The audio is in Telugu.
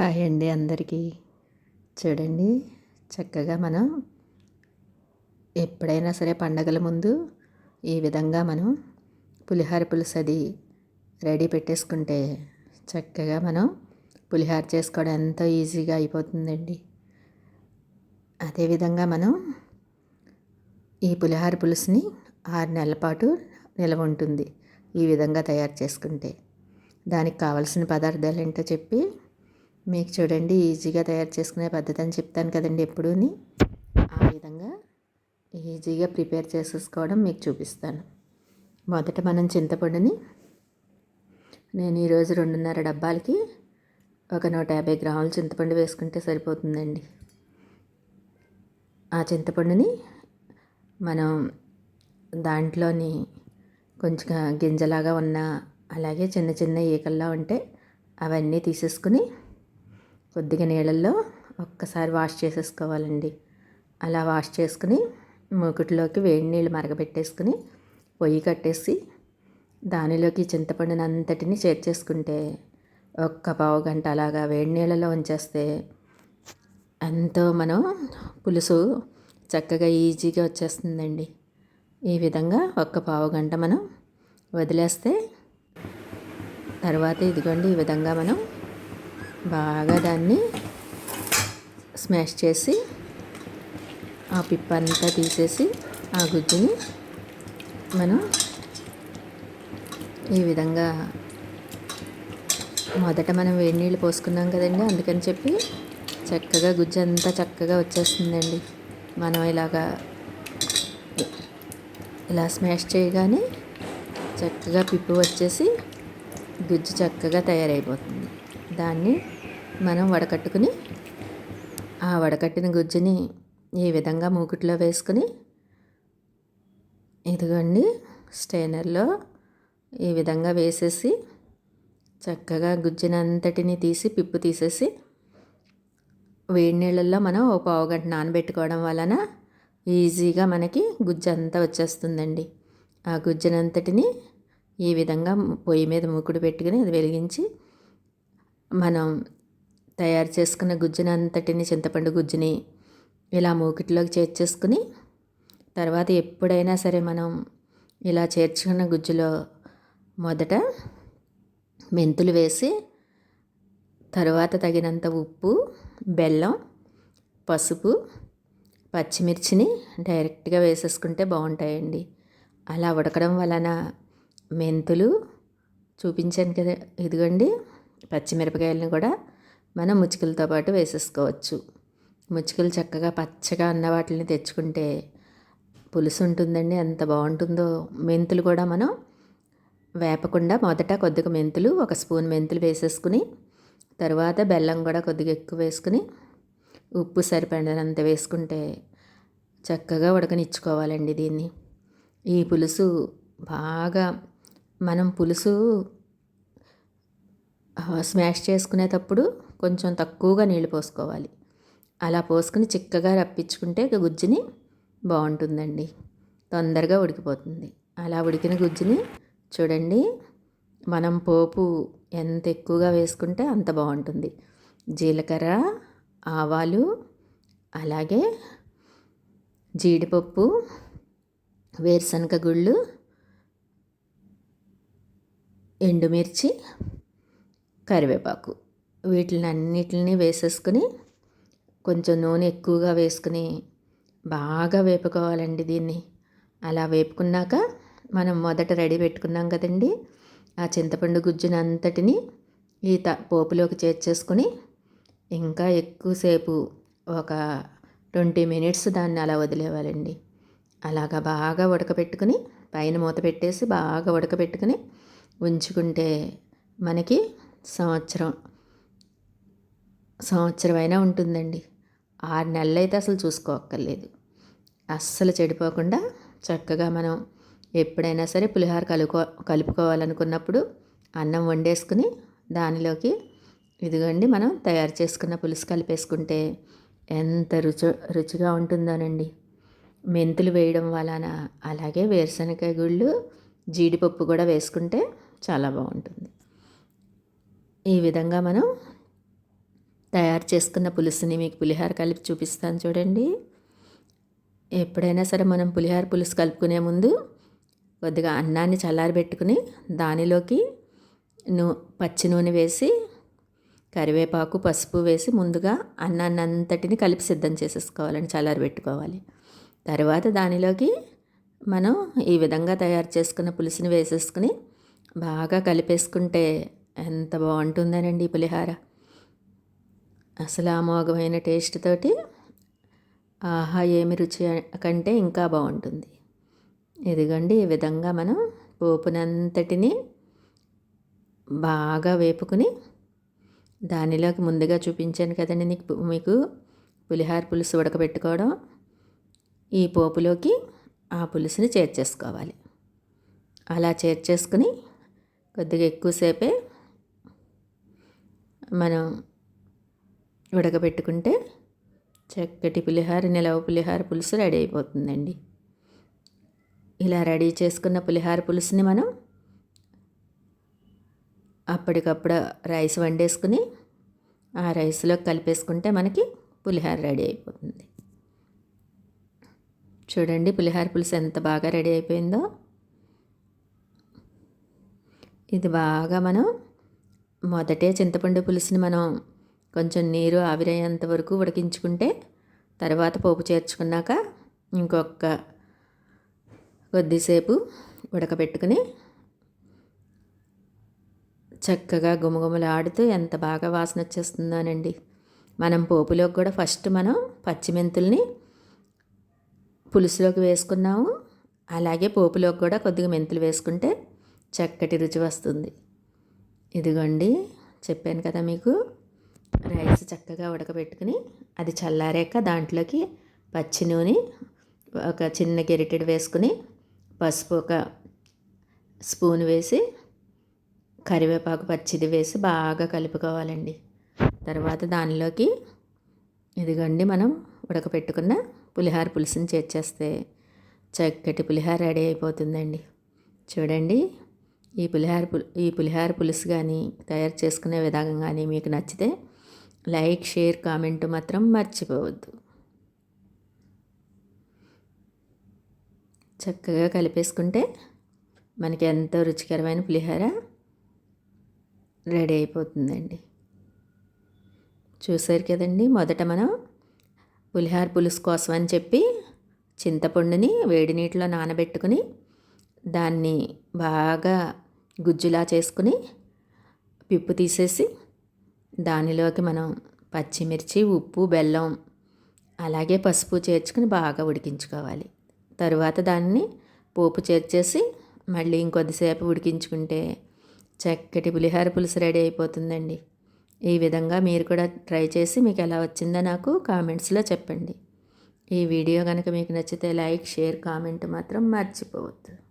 హాయ్ అండి అందరికీ. చూడండి చక్కగా మనం ఎప్పుడైనా సరే పండగల ముందు ఈ విధంగా మనం పులిహార పులుసు అది రెడీ పెట్టేసుకుంటే చక్కగా మనం పులిహార చేసుకోవడం ఎంతో ఈజీగా అయిపోతుందండి. అదేవిధంగా మనం ఈ పులిహార పులుసుని ఆరు నెలల పాటు నిల్వ ఉంటుంది ఈ విధంగా తయారు చేసుకుంటే. దానికి కావలసిన పదార్థాలు ఏంటో చెప్పి మీకు చూడండి ఈజీగా తయారు చేసుకునే పద్ధతి అని చెప్తాను కదండి ఎప్పుడూని. ఆ విధంగా ఈజీగా ప్రిపేర్ చేసేసుకోవడం మీకు చూపిస్తాను. మొదట మనం చింతపండుని నేను ఈరోజు రెండున్నర డబ్బాలకి ఒక నూట యాభై గ్రాముల చింతపండు వేసుకుంటే సరిపోతుందండి. ఆ చింతపండుని మనం దాంట్లోని కొంచెం గింజలాగా ఉన్న అలాగే చిన్న చిన్న ఈకల్లా ఉంటే అవన్నీ తీసేసుకుని కొద్దిగా నీళ్ళల్లో ఒక్కసారి వాష్ చేసేసుకోవాలండి. అలా వాష్ చేసుకుని మూకుట్లోకి వేడి నీళ్ళు మరగబెట్టేసుకుని పొయ్యి కట్టేసి దానిలోకి చింతపండుని అంతటిని చేర్చేసుకుంటే ఒక్క పావు గంట అలాగా వేడి నీళ్ళలో ఉంచేస్తే ఎంతో మనం పులుసు చక్కగా ఈజీగా వచ్చేస్తుందండి. ఈ విధంగా ఒక్క పావు గంట మనం వదిలేస్తే తర్వాత ఇదిగోండి ఈ విధంగా మనం బాగా దాన్ని స్మాష్ చేసి ఆ పిప్ప అంతా తీసేసి ఆ గుజ్జుని మనం ఈ విధంగా మొదట మనం వేడి నీళ్ళు పోసుకున్నాం కదండి అందుకని చెప్పి చక్కగా గుజ్జు అంతా చక్కగా వచ్చేస్తుందండి. మనం ఇలాగా ఇలా స్మాష్ చేయగానే చక్కగా పిప్పు వచ్చేసి గుజ్జు చక్కగా తయారైపోతుంది. దాన్ని మనం వడకట్టుకుని ఆ వడకట్టిన గుజ్జుని ఈ విధంగా మూకుట్లో వేసుకుని ఇదిగోండి స్టైనర్లో ఈ విధంగా వేసేసి చక్కగా గుజ్జునంతటిని తీసి పిప్పు తీసేసి వేడి నీళ్ళల్లో మనం ఒక పావు గంట నానబెట్టుకోవడం వలన ఈజీగా మనకి గుజ్జు అంతా వచ్చేస్తుందండి. ఆ గుజ్జునంతటిని ఈ విధంగా పొయ్యి మీద మూకుడు పెట్టుకుని అది వెలిగించి మనం తయారు చేసుకున్న గుజ్జుని అంతటిని చింతపండు గుజ్జుని ఇలా మూకిట్లోకి చేర్చేసుకుని తర్వాత ఎప్పుడైనా సరే మనం ఇలా చేర్చుకున్న గుజ్జులో మొదట మెంతులు వేసి తరువాత తగినంత ఉప్పు బెల్లం పసుపు పచ్చిమిర్చిని డైరెక్ట్గా వేసేసుకుంటే బాగుంటాయండి. అలా ఉడకడం వలన మెంతులు చూపించాను కదా ఇదిగోండి. పచ్చిమిరపకాయలను కూడా మనం ముచ్చుకలతో పాటు వేసేసుకోవచ్చు. ముచ్చుకలు చక్కగా పచ్చగా అన్న వాటిని తెచ్చుకుంటే పులుసు ఉంటుందండి ఎంత బాగుంటుందో. మెంతులు కూడా మనం వేపకుండా మొదట కొద్దిగా మెంతులు ఒక స్పూన్ మెంతులు వేసేసుకుని తర్వాత బెల్లం కూడా కొద్దిగా ఎక్కువ వేసుకుని ఉప్పు సరిపడినంత వేసుకుంటే చక్కగా ఉడకనిచ్చుకోవాలండి దీన్ని. ఈ పులుసు బాగా మనం పులుసు స్మాష్ చేసుకునేటప్పుడు కొంచెం తక్కువగా నీళ్ళు పోసుకోవాలి. అలా పోసుకుని చిక్కగా రప్పించుకుంటే గుజ్జుని బాగుంటుందండి. తొందరగా ఉడికిపోతుంది. అలా ఉడికిన గుజ్జుని చూడండి మనం పోపు ఎంత ఎక్కువగా వేసుకుంటే అంత బాగుంటుంది. జీలకర్ర ఆవాలు అలాగే జీడిపప్పు వేరుశనగ గుళ్ళు ఎండుమిర్చి కరివేపాకు. వీటిని అన్నిటిని వేసేసుకుని కొంచెం నూనె ఎక్కువగా వేసుకుని బాగా వేపుకోవాలండి దీన్ని. అలా వేపుకున్నాక మనం మొదట రెడీ పెట్టుకున్నాం కదండి. ఆ చింతపండు గుజ్జుని అంతటిని ఈ త పోపులోకి చేర్చేసుకుని ఇంకా ఎక్కువసేపు ఒక ట్వంటీ మినిట్స్ దాన్ని అలా వదిలేవాలండి. అలాగా బాగా ఉడకపెట్టుకుని పైన మూత పెట్టేసి బాగా ఉడకపెట్టుకుని ఉంచుకుంటే మనకి సంవత్సరం. సంవత్సరం అయినా ఉంటుందండి. ఆరు నెలలు అయితే అసలు చూసుకోక్కర్లేదు. అస్సలు చెడిపోకుండా చక్కగా మనం ఎప్పుడైనా సరే పులిహోర కలుకో కలుపుకోవాలనుకున్నప్పుడు అన్నం వండేసుకుని దానిలోకి ఇదిగోండి మనం తయారు చేసుకున్న పులుసు కలిపేసుకుంటే ఎంత రుచి రుచిగా ఉంటుందోనండి. మెంతులు వేయడం వలన అలాగే వేరుశనగ గుళ్ళు జీడిపప్పు కూడా వేసుకుంటే చాలా బాగుంటుంది. ఈ విధంగా మనం తయారు చేసుకున్న పులుసుని మీకు పులిహార కలిపి చూపిస్తాను చూడండి. ఎప్పుడైనా సరే మనం పులిహార పులుసు కలుపుకునే ముందు కొద్దిగా అన్నాన్ని చల్లారబెట్టుకుని దానిలోకి నూ పచ్చి నూనె వేసి కరివేపాకు పసుపు వేసి ముందుగా అన్నాన్ని అంతటిని కలిపి సిద్ధం చేసేసుకోవాలని చల్లారబెట్టుకోవాలి. తర్వాత దానిలోకి మనం ఈ విధంగా తయారు చేసుకున్న పులుసుని వేసేసుకుని బాగా కలిపేసుకుంటే ఎంత బాగుంటుందనండి ఈ పులిహార. అసలు అమోఘమైన టేస్ట్ తోటి ఆహా ఏమి రుచి కంటే ఇంకా బాగుంటుంది. ఇదిగోండి ఈ విధంగా మనం పోపునంతటిని బాగా వేపుకుని దానిలోకి ముందుగా చూపించాను కదండి నీకు మీకు పులిహార పులుసు ఉడకబెట్టుకోవడం. ఈ పోపులోకి ఆ పులుసుని చేర్చేసుకోవాలి. అలా చేర్చేసుకుని కొద్దిగా ఎక్కువసేపే మనం ఉడకబెట్టుకుంటే చక్కటి పులిహార నిలవ పులిహార పులుసు రెడీ అయిపోతుందండి. ఇలా రెడీ చేసుకున్న పులిహార పులుసుని మనం అప్పటికప్పుడు రైస్ వండేసుకుని ఆ రైస్లో కలిపేసుకుంటే మనకి పులిహార రెడీ అయిపోతుంది. చూడండి పులిహార పులుసు ఎంత బాగా రెడీ అయిపోయిందో. ఇది బాగా మనం మొదటే చింతపండు పులుసుని మనం కొంచెం నీరు ఆవిరయ్యేంత వరకు ఉడికించుకుంటే తర్వాత పోపు చేర్చుకున్నాక ఇంకొక కొద్దిసేపు ఉడకబెట్టుకుని చక్కగా గుమగుమలాడుతూ ఎంత బాగా వాసన వచ్చేస్తుందోనండి. మనం పోపులోకి కూడా ఫస్ట్ మనం పచ్చిమెంతుల్ని పులుసులోకి వేసుకున్నాము. అలాగే పోపులోకి కూడా కొద్దిగా మెంతులు వేసుకుంటే చక్కటి రుచి వస్తుంది. ఇదిగోండి చెప్పాను కదా మీకు. రైస్ చక్కగా ఉడకబెట్టుకుని అది చల్లారాక దాంట్లోకి పచ్చి నూనె ఒక చిన్న గెరిటెడ్ వేసుకుని పసుపు ఒక స్పూన్ వేసి కరివేపాకు పచ్చిది వేసి బాగా కలుపుకోవాలండి. తర్వాత దానిలోకి ఇదిగండి మనం ఉడకపెట్టుకున్న పులిహార పులుసుని చేర్చేస్తే చక్కటి పులిహార రెడీ అయిపోతుందండి. చూడండి ఈ పులిహార ఈ పులిహార పులుసు కానీ తయారు చేసుకునే విధానం కానీ మీకు నచ్చితే లైక్ షేర్ కామెంట్ మాత్రం మర్చిపోవద్దు. చక్కగా కలిపేసుకుంటే మనకి ఎంతో రుచికరమైన పులిహోర రెడీ అయిపోతుందండి. చూసారు కదండి మొదట మనం పులిహార పులుసు కోసం అని చెప్పి చింతపండుని వేడి నీటిలో నానబెట్టుకుని దాన్ని బాగా గుజ్జులా చేసుకుని పిప్పు తీసేసి దానిలోకి మనం పచ్చిమిర్చి ఉప్పు బెల్లం అలాగే పసుపు చేర్చుకుని బాగా ఉడికించుకోవాలి. తరువాత దాన్ని పోపు చేర్చేసి మళ్ళీ ఇంకొద్దిసేపు ఉడికించుకుంటే చక్కటి పులిహార పులుసు రెడీ అయిపోతుందండి. ఈ విధంగా మీరు కూడా ట్రై చేసి మీకు ఎలా వచ్చిందో నాకు కామెంట్స్లో చెప్పండి. ఈ వీడియో కనుక మీకు నచ్చితే లైక్ షేర్ కామెంట్ మాత్రం మర్చిపోవద్దు.